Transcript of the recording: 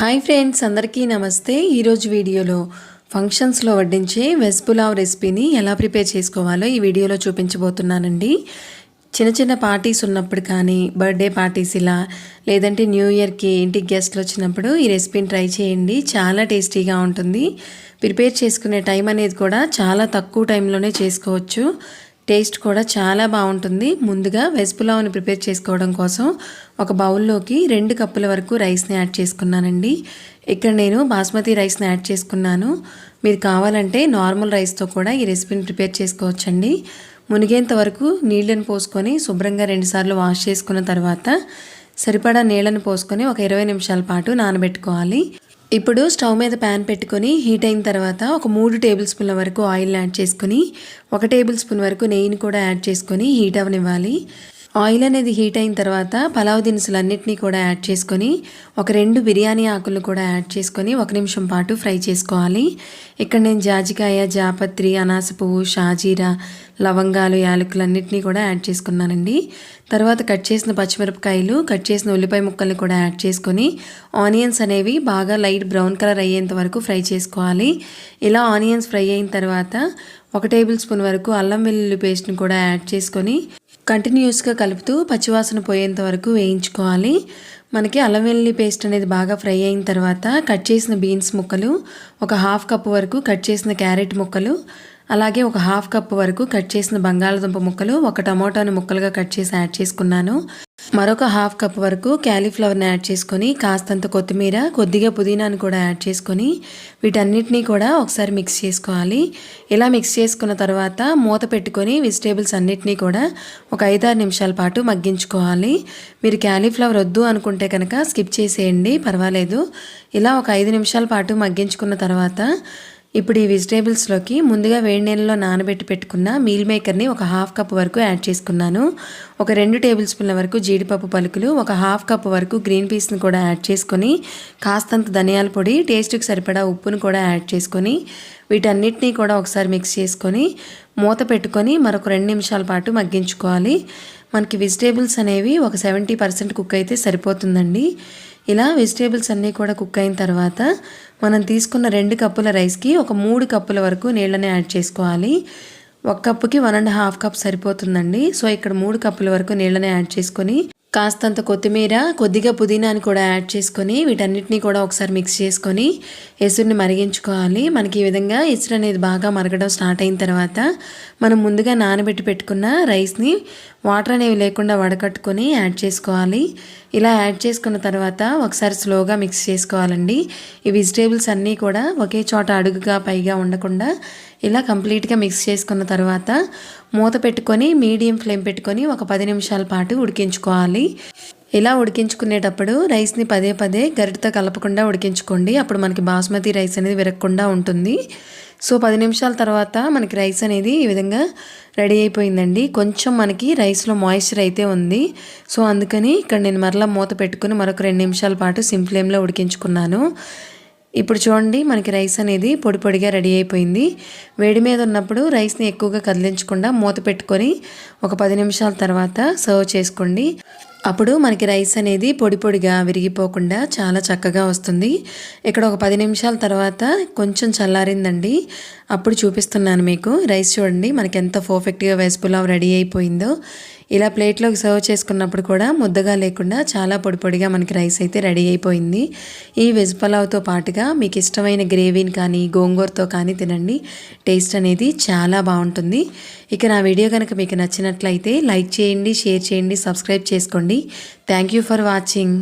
Hi friends అందరికీ నమస్తే. ఈరోజు వీడియోలో ఫంక్షన్స్లో వడ్డించే వెజ్ పులావ్ రెసిపీని ఎలా ప్రిపేర్ చేసుకోవాలో ఈ వీడియోలో చూపించబోతున్నానండి. చిన్న చిన్న పార్టీస్ ఉన్నప్పుడు కానీ బర్త్డే పార్టీస్ ఇలా లేదంటే న్యూ ఇయర్కి ఇంటికి గెస్ట్లు వచ్చినప్పుడు ఈ రెసిపీని ట్రై చేయండి. చాలా టేస్టీగా ఉంటుంది. ప్రిపేర్ చేసుకునే టైం అనేది కూడా చాలా తక్కువ టైంలోనే చేసుకోవచ్చు. టేస్ట్ కూడా చాలా బాగుంటుంది. ముందుగా వెజ్ పులావ్ని ప్రిపేర్ చేసుకోవడం కోసం ఒక బౌల్లోకి రెండు కప్పుల వరకు రైస్ని యాడ్ చేసుకున్నానండి. ఇక్కడ నేను బాస్మతి రైస్ని యాడ్ చేసుకున్నాను. మీరు కావాలంటే నార్మల్ రైస్తో కూడా ఈ రెసిపీని ప్రిపేర్ చేసుకోవచ్చండి. మునిగేంత వరకు నీళ్ళని పోసుకొని శుభ్రంగా రెండుసార్లు వాష్ చేసుకున్న తర్వాత సరిపడా నీళ్ళని పోసుకొని ఒక ఇరవై నిమిషాల పాటు నానబెట్టుకోవాలి. ఇప్పుడు స్టవ్ మీద ప్యాన్ పెట్టుకొని హీట్ అయిన తర్వాత ఒక మూడు టేబుల్ స్పూన్ల వరకు ఆయిల్ యాడ్ చేసుకొని ఒక టేబుల్ స్పూన్ వరకు నెయ్యిని కూడా యాడ్ చేసుకొని హీట్ అవనివ్వాలి ఆయిల్ అనేది హీట్ అయిన తర్వాత పలావ్ దినుసులు అన్నిటినీ కూడా యాడ్ చేసుకొని ఒక రెండు బిర్యానీ ఆకులు కూడా యాడ్ చేసుకొని ఒక నిమిషం పాటు ఫ్రై చేసుకోవాలి. ఇక్కడ నేను జాజికాయ జాపత్రి అనాస పువ్వు షాజీరా లవంగాలు యాలకులు అన్నిటినీ కూడా యాడ్ చేసుకున్నానండి. తర్వాత కట్ చేసిన పచ్చిమిరపకాయలు కట్ చేసిన ఉల్లిపాయ ముక్కల్ని కూడా యాడ్ చేసుకొని ఆనియన్స్ అనేవి బాగా లైట్ బ్రౌన్ కలర్ అయ్యేంత వరకు ఫ్రై చేసుకోవాలి. ఇలా ఆనియన్స్ ఫ్రై అయిన తర్వాత ఒక టేబుల్ స్పూన్ వరకు అల్లం వెల్లుల్లి పేస్ట్ని కూడా యాడ్ చేసుకొని కంటిన్యూస్గా కలుపుతూ పచ్చివాసన పోయేంత వరకు వేయించుకోవాలి. మనకి అల్లం వెల్లుల్లి పేస్ట్ అనేది బాగా ఫ్రై అయిన తర్వాత కట్ చేసిన బీన్స్ ముక్కలు ఒక హాఫ్ కప్ వరకు కట్ చేసిన క్యారెట్ ముక్కలు అలాగే ఒక హాఫ్ కప్ వరకు కట్ చేసిన బంగాళదుంప ముక్కలు ఒక టమోటాను ముక్కలుగా కట్ చేసి యాడ్ చేసుకున్నాను. మరొక హాఫ్ కప్ వరకు క్యాలీఫ్లవర్ని యాడ్ చేసుకొని కాస్తంత కొత్తిమీర కొద్దిగా పుదీనాను కూడా యాడ్ చేసుకొని వీటన్నిటినీ కూడా ఒకసారి మిక్స్ చేసుకోవాలి. ఇలా మిక్స్ చేసుకున్న తర్వాత మూత పెట్టుకొని వెజిటేబుల్స్ అన్నిటినీ కూడా ఒక ఐదారు నిమిషాల పాటు మగ్గించుకోవాలి. మీరు క్యాలీఫ్లవర్ వద్దు అనుకుంటే కనుక స్కిప్ చేసేయండి పర్వాలేదు. ఇలా ఒక ఐదు నిమిషాల పాటు మగ్గించుకున్న తర్వాత ఇప్పుడు ఈ వెజిటేబుల్స్లోకి ముందుగా వేడి నీళ్ళలో నానబెట్టి పెట్టుకున్న మీల్ మేకర్ని ఒక హాఫ్ కప్ వరకు యాడ్ చేసుకున్నాను. ఒక రెండు టేబుల్ స్పూన్ల వరకు జీడిపప్పు పలుకులు ఒక హాఫ్ కప్ వరకు గ్రీన్ పీస్ని కూడా యాడ్ చేసుకొని కాస్తంత ధనియాల పొడి టేస్ట్కి సరిపడా ఉప్పును కూడా యాడ్ చేసుకొని వీటన్నిటినీ కూడా ఒకసారి మిక్స్ చేసుకొని మూత పెట్టుకొని మరొక రెండు నిమిషాల పాటు మగ్గించుకోవాలి. మనకి వెజిటేబుల్స్ అనేవి ఒక సెవెంటీ పర్సెంట్ కుక్ అయితే సరిపోతుందండి. ఇలా వెజిటేబుల్స్ అన్నీ కూడా కుక్ అయిన తర్వాత మనం తీసుకున్న రెండు కప్పుల రైస్కి ఒక మూడు కప్పుల వరకు నీళ్ళని యాడ్ చేసుకోవాలి. ఒక కప్పుకి వన్ అండ్ హాఫ్ కప్ సరిపోతుందండి. సో ఇక్కడ మూడు కప్పుల వరకు నీళ్ళని యాడ్ చేసుకొని కాస్తంత కొత్తిమీర కొద్దిగా పుదీనాని కూడా యాడ్ చేసుకొని వీటన్నిటిని కూడా ఒకసారి మిక్స్ చేసుకొని ఎసురుని మరిగించుకోవాలి. మనకి ఈ విధంగా ఎసురు అనేది బాగా మరగడం స్టార్ట్ అయిన తర్వాత మనం ముందుగా నానబెట్టి పెట్టుకున్న రైస్ని వాటర్ అనేవి లేకుండా వడకట్టుకొని యాడ్ చేసుకోవాలి. ఇలా యాడ్ చేసుకున్న తర్వాత ఒకసారి స్లోగా మిక్స్ చేసుకోవాలండి. ఈ వెజిటేబుల్స్ అన్నీ కూడా ఒకే చోట అడుగుగా పైగా ఉండకుండా ఇలా కంప్లీట్గా మిక్స్ చేసుకున్న తర్వాత మూత పెట్టుకొని మీడియం ఫ్లేమ్ పెట్టుకొని ఒక పది నిమిషాల పాటు ఉడికించుకోవాలి. ఇలా ఉడికించుకునేటప్పుడు రైస్ని పదే పదే గరిటతో కలపకుండా ఉడికించుకోండి. అప్పుడు మనకి బాస్మతి రైస్ అనేది విరగకుండా ఉంటుంది. సో పది నిమిషాల తర్వాత మనకి రైస్ అనేది ఈ విధంగా రెడీ అయిపోయిందండి. కొంచెం మనకి రైస్లో మాయిశ్చర్ అయితే ఉంది. సో అందుకని ఇక్కడ నేను మరలా మూత పెట్టుకుని మరొక రెండు నిమిషాల పాటు సిమ్ ఫ్లేమ్లో ఉడికించుకున్నాను. ఇప్పుడు చూడండి మనకి రైస్ అనేది పొడి పొడిగా రెడీ అయిపోయింది. వేడి మీద ఉన్నప్పుడు రైస్ని ఎక్కువగా కదిలించకుండా మూత పెట్టుకొని ఒక పది నిమిషాల తర్వాత సర్వ్ చేసుకోండి. అప్పుడు మనకి రైస్ అనేది పొడి పొడిగా విరిగిపోకుండా చాలా చక్కగా వస్తుంది. ఇక్కడ ఒక పది నిమిషాల తర్వాత కొంచెం చల్లారిందండి. అప్పుడు చూపిస్తున్నాను మీకు. రైస్ చూడండి మనకి ఎంత పర్ఫెక్ట్గా వెజ్ పులావ్ రెడీ అయిపోయిందో. ఇలా ప్లేట్లోకి సర్వ్ చేసుకున్నప్పుడు కూడా ముద్దగా లేకుండా చాలా పొడి పొడిగా మనకి రైస్ అయితే రెడీ అయిపోయింది. ఈ వెజ్ పలావ్తో పాటుగా మీకు ఇష్టమైన గ్రేవీని కానీ గోంగూరతో కానీ తినండి. టేస్ట్ అనేది చాలా బాగుంటుంది. ఇక నా వీడియో కనుక మీకు నచ్చినట్లయితే లైక్ చేయండి షేర్ చేయండి సబ్స్క్రైబ్ చేసుకోండి. Thank you for watching.